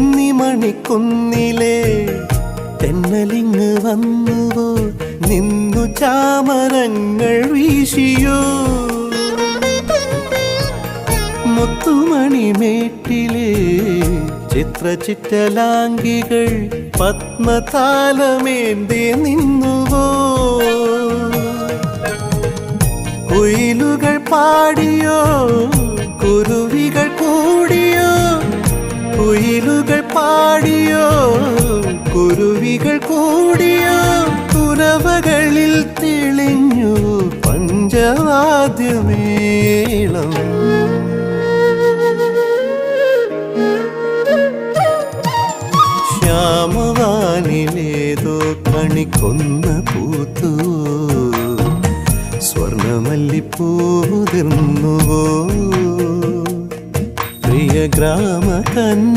കുന്നിമണിക്കുന്നിലെ തെന്നലിങ് വന്നുവോ? നിന്നു ചാമരങ്ങൾ വീശിയോ? മുത്തുമണിമേട്ടിലെ ചിത്രചിറ്റലാംഗികൾ പത്മതാലമേന്തി നിന്നുവോ? കുയിലുകൾ പാടിയോ? കുയിലുകൾ പാടിയോ? കുരുവികൾ കൂടിയോ? തുറവകളിൽ തെളിഞ്ഞു പഞ്ചവാദ്യമേളം. ശ്യാമവാനിലേതോ കണിക്കൊന്ന പൂത്തു. സ്വർണമല്ലിപ്പൂതിർന്നുവോ പ്രിയ ഗ്രാമ